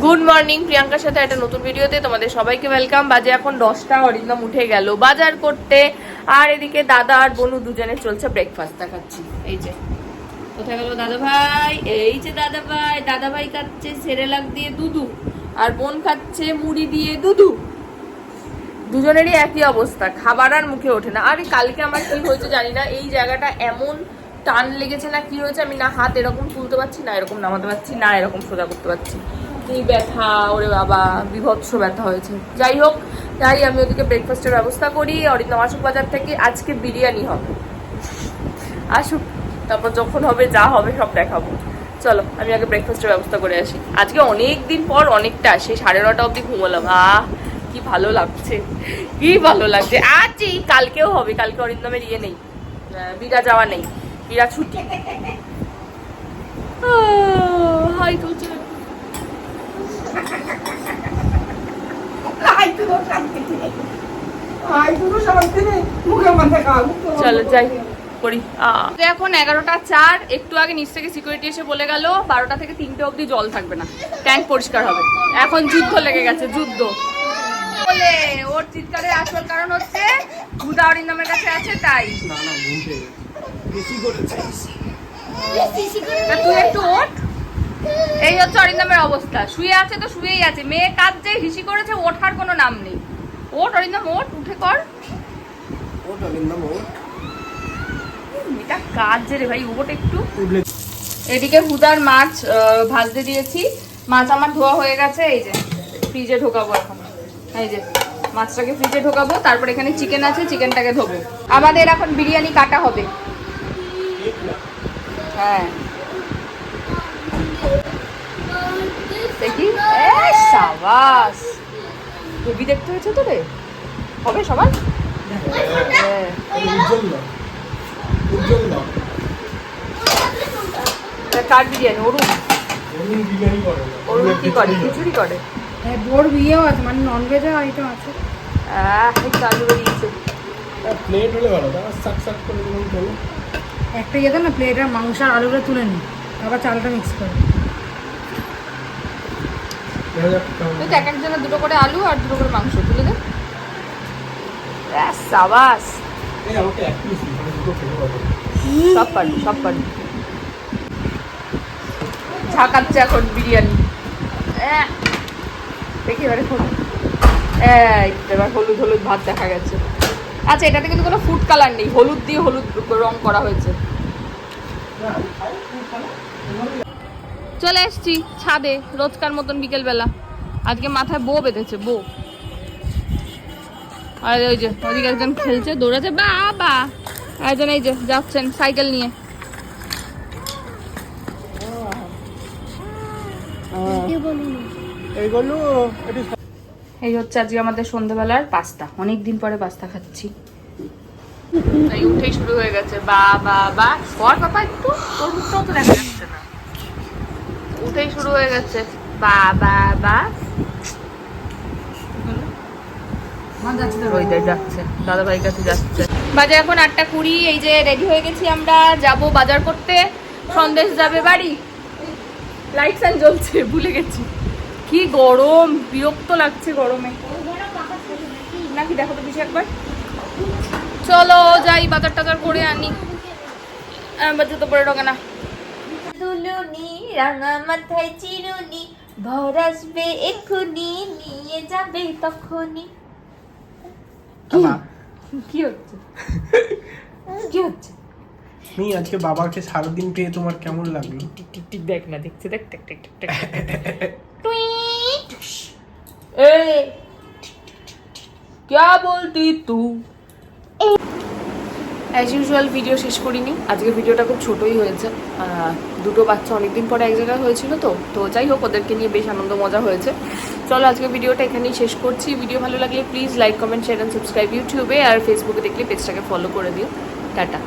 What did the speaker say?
Good morning প্রিয়াঙ্কার সাথে একটা নতুন ভিডিওতে তোমাদের সবাইকে ওয়েলকাম বাজে এখন দশটা, অরিন্দম উঠে গেল বাজার করতে। আর এদিকে দাদা আর বনু দুজনে চলছে ব্রেকফাস্ট দেখাচ্ছি। এই যে, কোথায় গেল দাদা ভাই? এই যে দাদা ভাই দাদা ভাই খাচ্ছে সেরেলাক দিয়ে দুধু, আর বোন খাচ্ছে মুড়ি দিয়ে দুধু। দুজনেরই একই অবস্থা, খাবার আর মুখে ওঠে না। আরে কালকে আমার কি হয়েছে জানি না, এই জায়গাটা এমন টান লেগেছে না কি হয়েছে আমি না হাত এরকম তুলতে পারছি, না এরকম নামাতে পারছি, না এরকম সোজা করতে পারছি। কি ব্যথা, ওরে বাবা, বিভৎস ব্যথা হয়েছে। যাই হোক, তাই আমি ওদিকে ব্রেকফাস্টের ব্যবস্থা করি, অরিন্দম আসুক বাজার থেকে, আজকে বিরিয়ানি হবে। আসুক, তারপর যখন হবে, যা হবে, সব দেখাবো। চলো, আমি আগে ব্রেকফাস্টের ব্যবস্থা করে আসি। আজকে অনেক দিন পর অনেকটা, সেই সাড়ে নটা অবধি ঘুমোলাম। আহ, কি ভালো লাগছে, কি ভালো লাগছে। আজই, কালকেও হবে, কালকে অরিন্দমের ইয়ে নেই বিরা যাওয়া নেই, বিরা ছুটি। হাই তুলছে চলো যাই করি তো এখন এগারোটা চার একটু আগে নিচ থেকে সিকিউরিটি এসে বলে গেল বারোটা থেকে তিনটে অবধি জল থাকবে না। ট্যাঙ্ক পরিষ্কার হবে। এখন যুদ্ধ লেগে গেছে যুদ্ধ। বলে ওর চিৎকারের আসল কারণ হচ্ছে ভুদা অরিন্দমের কাছে আছে তাই। তুই একটু এই হচ্ছে অরিন্দমের অবস্থা। শুয়ে আছে তো শুয়েই আছে। মেয়ে কাজ যে হিসি করেছে ওঠার কোনো নাম নেই। ওঠ অরিন্দম ওঠ উঠে কর। এটা কাজ যে রে ভাই ওঠ একটু। এদিকে হুদার মাছ ভাজতে দিয়েছি। মাছ আমার ধোয়া হয়ে গেছে এই যে ফ্রিজে ঢোকাবো এখন। এই যে মাছটাকে ফ্রিজে ঢোকাবো তারপর এখানে চিকেন আছে চিকেনটাকে ধোবো। আমাদের এখন বিরিয়ানি কাটা হবে। হ্যাঁ। দেখি? সাবাস। হেভি দেখতে হয়েছে তো রে হবে সবার? হ্যাঁ। কার বিরিয়ানি? অরুণ। অরুণ কি করে? খিচুড়ি করে? হ্যাঁ বোর বিয়েও আছে মানে ননভেজ আইটেম আছে। আহ এই চালু বেরিয়েছে প্লেট হলে ভালো সাক সাক করে একটা ইয়েতে না প্লেটের মাংস আর আলুটা তুলে নিই আবার চালটা মিক্স করে দেখা যাক কেমন তুই তো এক একজনের দুটো করে আলু আর দুটো করে মাংস তুলে দে। সাবাস। মানে সব পারবি সব পারবি। ঝাঁকাচ্ছে এখন বিরিয়ানি। দেখি এবারে এবার হলুদ হলুদ ভাত দেখা গেছে। আচ্ছা এটাতে কিন্তু কোনো ফুড কালার নেই। হলুদ দিয়ে হলুদ রং করা হয়েছে। চলে এসছি ছাদে রোজকার মতন বিকেলবেলা। আজকে মাথায় বো বেঁধেছে বো আর ওই যে ওদিকে একজন খেলছে দৌড়াচ্ছে বাবা। একজন এই যে যাচ্ছেন সাইকেল নিয়ে। এই হচ্ছে আজকে আমাদের সন্ধ্যেবেলার পাস্তা। অনেক দিন পরে পাস্তা খাচ্ছি। উঠেই শুরু হয়ে গেছে বা। বা বা একটু তোর মুখটাও তো দেখা যাচ্ছে না। উঠেই শুরু হয়ে গেছে। বা বা বা। যাচ্ছে দাদা ভাইয়ের কাছে যাচ্ছে। বাজে এখন আটটা কুড়ি এই যে রেডি হয়ে গেছি আমরা যাব বাজার করতে। সন্দেশ যাবে বাড়ি। লাইট ফ্যান জ্বলছে ভুলে গেছি। কি গরম বিরক্ত লাগছে গরমে। নাকি দেখো তো বেশি একবার। চলো যাই বাজার টাজার করে আনি। বাজার তো পরে ঢোকে না। দুলুনি রাঙা মাথায় চিরুনি ভর আসবে এক্ষুনি নিয়ে যাবে তখনই কি হচ্ছে কি হচ্ছে তুমি আজকে বাবাকে সারাদিন পেয়ে তোমার কেমন লাগলো টিক টিক টিক দেখ না দেখছে দেখ টিক টিক টিক টিক টুইট ए क्या बोलती तू অ্যাজ ইউজুয়াল ভিডিও শেষ করিনি। আজকে ভিডিওটা খুব ছোটোই হয়েছে। দুটো বাচ্চা অনেকদিন পরে এক জায়গায় হয়েছিল তো। তো যাই হোক, ওদেরকে নিয়ে বেশ আনন্দ মজা হয়েছে। চলো, আজকে ভিডিওটা এখানেই শেষ করছি। ভিডিও ভালো লাগলে please like comment share and subscribe ইউটিউবে আর ফেসবুকে দেখলে পেজটাকে ফলো করে দিও। টাটা।